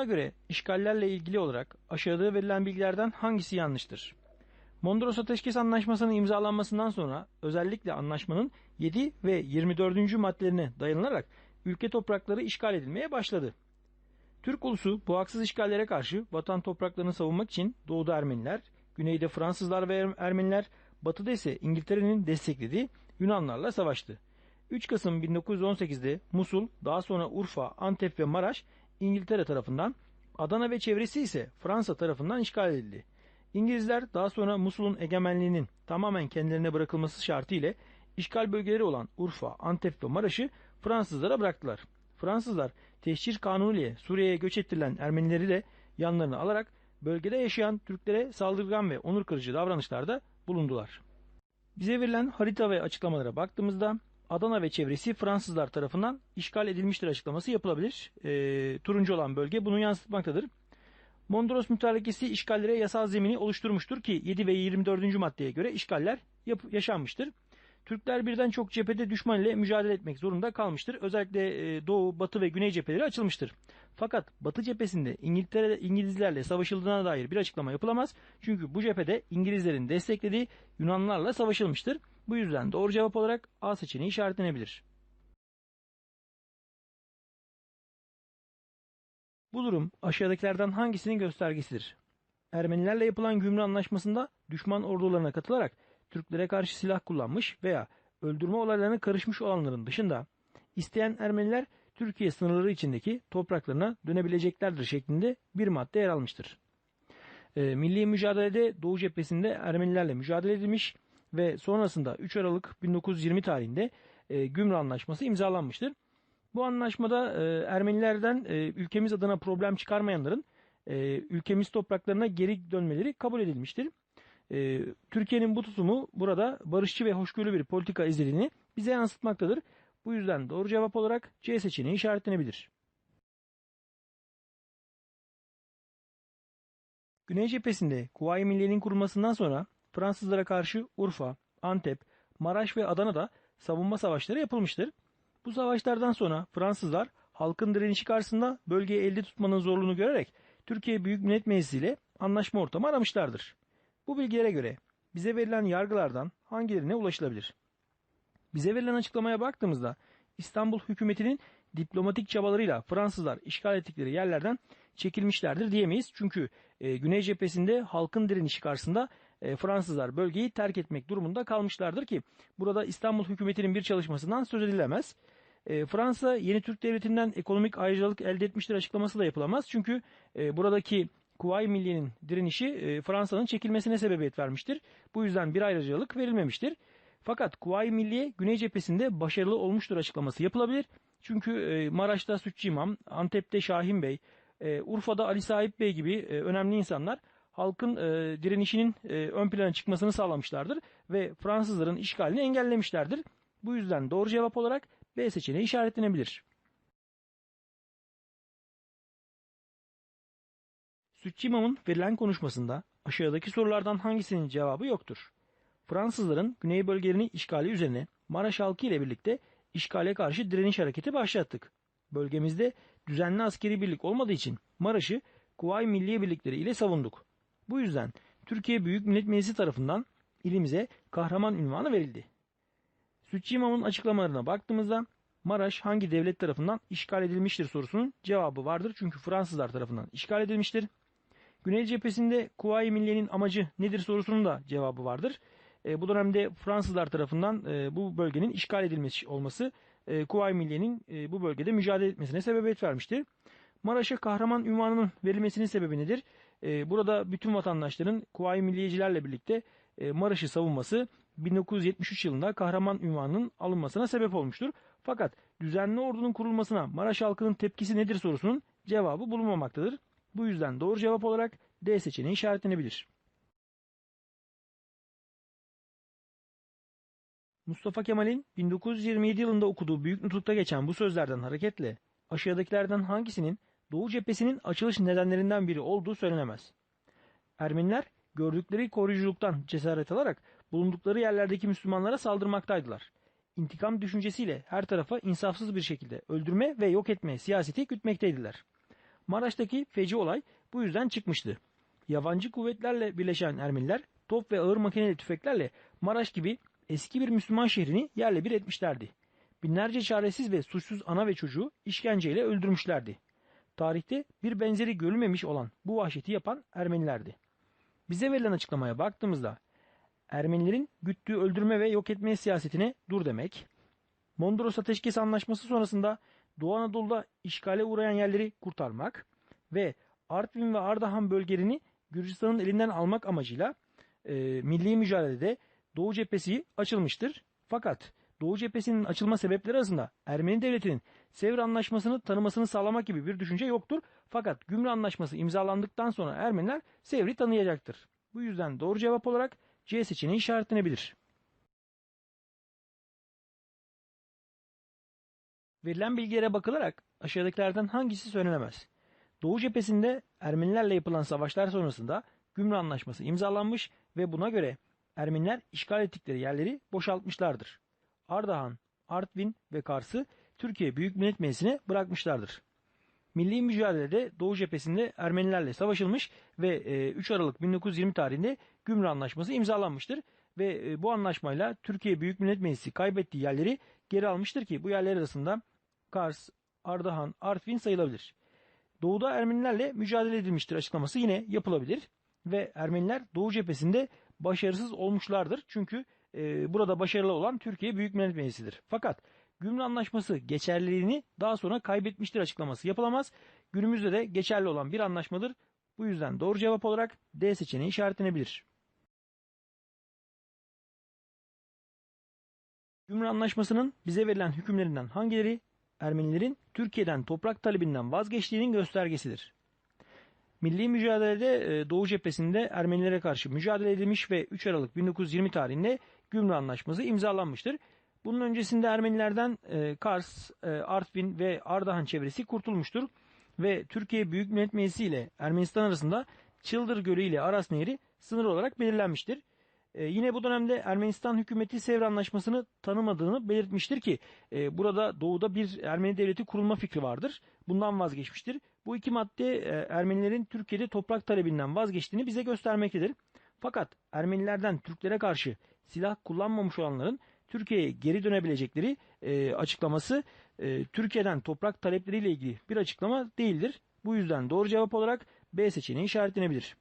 Buna göre işgallerle ilgili olarak aşağıda verilen bilgilerden hangisi yanlıştır? Mondros Ateşkes Anlaşması'nın imzalanmasından sonra özellikle anlaşmanın 7 ve 24. maddelerine dayanılarak ülke toprakları işgal edilmeye başladı. Türk ulusu bu haksız işgallere karşı vatan topraklarını savunmak için doğuda Ermeniler, güneyde Fransızlar ve Er- Ermeniler, batıda ise İngiltere'nin desteklediği Yunanlarla savaştı. 3 Kasım 1918'de Musul, daha sonra Urfa, Antep ve Maraş İngiltere tarafından, Adana ve çevresi ise Fransa tarafından işgal edildi. İngilizler daha sonra Musul'un egemenliğinin tamamen kendilerine bırakılması şartı ile işgal bölgeleri olan Urfa, Antep ve Maraş'ı Fransızlara bıraktılar. Fransızlar teşhir kanunu ile Suriye'ye göç ettirilen Ermenileri de yanlarına alarak bölgede yaşayan Türklere saldırgan ve onur kırıcı davranışlarda bulundular. Bize verilen harita ve açıklamalara baktığımızda Adana ve çevresi Fransızlar tarafından işgal edilmiştir açıklaması yapılabilir. Ee, turuncu olan bölge bunu yansıtmaktadır. Mondros Mütarekesi işgallere yasal zemini oluşturmuştur ki 7 ve 24. maddeye göre işgaller yaşanmıştır. Türkler birden çok cephede düşman ile mücadele etmek zorunda kalmıştır. Özellikle e, Doğu, Batı ve Güney cepheleri açılmıştır. Fakat Batı cephesinde İngiltere İngilizlerle savaşıldığına dair bir açıklama yapılamaz. Çünkü bu cephede İngilizlerin desteklediği Yunanlarla savaşılmıştır. Bu yüzden doğru cevap olarak A seçeneği işaretlenebilir. Bu durum aşağıdakilerden hangisinin göstergesidir? Ermenilerle yapılan Gümrü Anlaşması'nda düşman ordularına katılarak Türklere karşı silah kullanmış veya öldürme olaylarına karışmış olanların dışında isteyen Ermeniler Türkiye sınırları içindeki topraklarına dönebileceklerdir şeklinde bir madde yer almıştır. E, milli mücadelede Doğu cephesinde Ermenilerle mücadele edilmiş ve sonrasında 3 Aralık 1920 tarihinde e, Gümrü Anlaşması imzalanmıştır. Bu anlaşmada e, Ermenilerden e, ülkemiz adına problem çıkarmayanların e, ülkemiz topraklarına geri dönmeleri kabul edilmiştir. E, Türkiye'nin bu tutumu burada barışçı ve hoşgörülü bir politika izlediğini bize yansıtmaktadır. Bu yüzden doğru cevap olarak C seçeneği işaretlenebilir. Güney cephesinde Kuvayi Milliye'nin kurulmasından sonra Fransızlara karşı Urfa, Antep, Maraş ve Adana'da savunma savaşları yapılmıştır. Bu savaşlardan sonra Fransızlar halkın direnişi karşısında bölgeyi elde tutmanın zorluğunu görerek Türkiye Büyük Millet Meclisi ile anlaşma ortamı aramışlardır. Bu bilgilere göre bize verilen yargılardan hangilerine ulaşılabilir? Bize verilen açıklamaya baktığımızda İstanbul hükümetinin diplomatik çabalarıyla Fransızlar işgal ettikleri yerlerden çekilmişlerdir diyemeyiz. Çünkü e, Güney cephesinde halkın direnişi karşısında e, Fransızlar bölgeyi terk etmek durumunda kalmışlardır ki burada İstanbul hükümetinin bir çalışmasından söz edilemez. E, Fransa yeni Türk devletinden ekonomik ayrıcalık elde etmiştir açıklaması da yapılamaz. Çünkü e, buradaki Kuvayi Milliye'nin direnişi Fransa'nın çekilmesine sebebiyet vermiştir. Bu yüzden bir ayrıcalık verilmemiştir. Fakat Kuvayi Milliye Güney cephesinde başarılı olmuştur açıklaması yapılabilir. Çünkü Maraş'ta Sütçü İmam, Antep'te Şahin Bey, Urfa'da Ali Sahip Bey gibi önemli insanlar halkın e, direnişinin e, ön plana çıkmasını sağlamışlardır ve Fransızların işgalini engellemişlerdir. Bu yüzden doğru cevap olarak B seçeneği işaretlenebilir. Sütçü verilen konuşmasında aşağıdaki sorulardan hangisinin cevabı yoktur? Fransızların güney bölgelerini işgali üzerine Maraş halkı ile birlikte işgale karşı direniş hareketi başlattık. Bölgemizde düzenli askeri birlik olmadığı için Maraş'ı Kuvayi Milliye Birlikleri ile savunduk. Bu yüzden Türkiye Büyük Millet Meclisi tarafından ilimize kahraman ünvanı verildi. Sütçü İmam'ın açıklamalarına baktığımızda Maraş hangi devlet tarafından işgal edilmiştir sorusunun cevabı vardır. Çünkü Fransızlar tarafından işgal edilmiştir. Güney cephesinde Kuvayi Milliye'nin amacı nedir sorusunun da cevabı vardır. E, bu dönemde Fransızlar tarafından e, bu bölgenin işgal edilmesi olması e, Kuvayi Milliye'nin e, bu bölgede mücadele etmesine sebebiyet vermiştir. Maraş'a kahraman ünvanının verilmesinin sebebi nedir? E, burada bütün vatandaşların Kuvayi Milliyecilerle birlikte e, Maraş'ı savunması 1973 yılında kahraman ünvanının alınmasına sebep olmuştur. Fakat düzenli ordunun kurulmasına Maraş halkının tepkisi nedir sorusunun cevabı bulunmamaktadır. Bu yüzden doğru cevap olarak D seçeneği işaretlenebilir. Mustafa Kemal'in 1927 yılında okuduğu Büyük Nutuk'ta geçen bu sözlerden hareketle aşağıdakilerden hangisinin Doğu cephesinin açılış nedenlerinden biri olduğu söylenemez. Ermeniler gördükleri koruyuculuktan cesaret alarak bulundukları yerlerdeki Müslümanlara saldırmaktaydılar. İntikam düşüncesiyle her tarafa insafsız bir şekilde öldürme ve yok etme siyaseti gütmekteydiler. Maraş'taki feci olay bu yüzden çıkmıştı. Yabancı kuvvetlerle birleşen Ermeniler top ve ağır makineli tüfeklerle Maraş gibi eski bir Müslüman şehrini yerle bir etmişlerdi. Binlerce çaresiz ve suçsuz ana ve çocuğu işkenceyle öldürmüşlerdi. Tarihte bir benzeri görülmemiş olan bu vahşeti yapan Ermenilerdi. Bize verilen açıklamaya baktığımızda Ermenilerin güttüğü öldürme ve yok etme siyasetine dur demek, Mondros Ateşkes Anlaşması sonrasında Doğu Anadolu'da işgale uğrayan yerleri kurtarmak ve Artvin ve Ardahan bölgelerini Gürcistan'ın elinden almak amacıyla e, milli mücadelede Doğu cephesi açılmıştır. Fakat Doğu cephesinin açılma sebepleri arasında Ermeni devletinin Sevr Anlaşması'nı tanımasını sağlamak gibi bir düşünce yoktur. Fakat Gümrü Anlaşması imzalandıktan sonra Ermeniler Sevr'i tanıyacaktır. Bu yüzden doğru cevap olarak C seçeneği işaretlenebilir. Verilen bilgilere bakılarak aşağıdakilerden hangisi söylenemez? Doğu cephesinde Ermenilerle yapılan savaşlar sonrasında Gümrü Anlaşması imzalanmış ve buna göre Ermeniler işgal ettikleri yerleri boşaltmışlardır. Ardahan, Artvin ve Kars'ı Türkiye Büyük Millet Meclisi'ne bırakmışlardır. Milli mücadelede Doğu cephesinde Ermenilerle savaşılmış ve e, 3 Aralık 1920 tarihinde Gümrü Anlaşması imzalanmıştır ve e, bu anlaşmayla Türkiye Büyük Millet Meclisi kaybettiği yerleri geri almıştır ki bu yerler arasında Kars, Ardahan, Artvin sayılabilir. Doğuda Ermenilerle mücadele edilmiştir açıklaması yine yapılabilir ve Ermeniler Doğu cephesinde başarısız olmuşlardır. Çünkü e, burada başarılı olan Türkiye Büyük Millet Meclisi'dir. Fakat Gümrü Anlaşması geçerliliğini daha sonra kaybetmiştir açıklaması yapılamaz. Günümüzde de geçerli olan bir anlaşmadır. Bu yüzden doğru cevap olarak D seçeneği işaretlenebilir. Gümrü Anlaşması'nın bize verilen hükümlerinden hangileri Ermenilerin Türkiye'den toprak talebinden vazgeçtiğinin göstergesidir? Milli mücadelede e, Doğu cephesinde Ermenilere karşı mücadele edilmiş ve 3 Aralık 1920 tarihinde Gümrü Anlaşması imzalanmıştır. Bunun öncesinde Ermenilerden e, Kars, e, Artvin ve Ardahan çevresi kurtulmuştur ve Türkiye Büyük Millet Meclisi ile Ermenistan arasında Çıldır Gölü ile Aras Nehri sınır olarak belirlenmiştir. E, yine bu dönemde Ermenistan hükümeti Sevr Anlaşması'nı tanımadığını belirtmiştir ki e, burada doğuda bir Ermeni devleti kurulma fikri vardır. Bundan vazgeçmiştir. Bu iki madde e, Ermenilerin Türkiye'de toprak talebinden vazgeçtiğini bize göstermektedir. Fakat Ermenilerden Türklere karşı silah kullanmamış olanların Türkiye'ye geri dönebilecekleri e, açıklaması e, Türkiye'den toprak talepleriyle ilgili bir açıklama değildir. Bu yüzden doğru cevap olarak B seçeneği işaretlenebilir.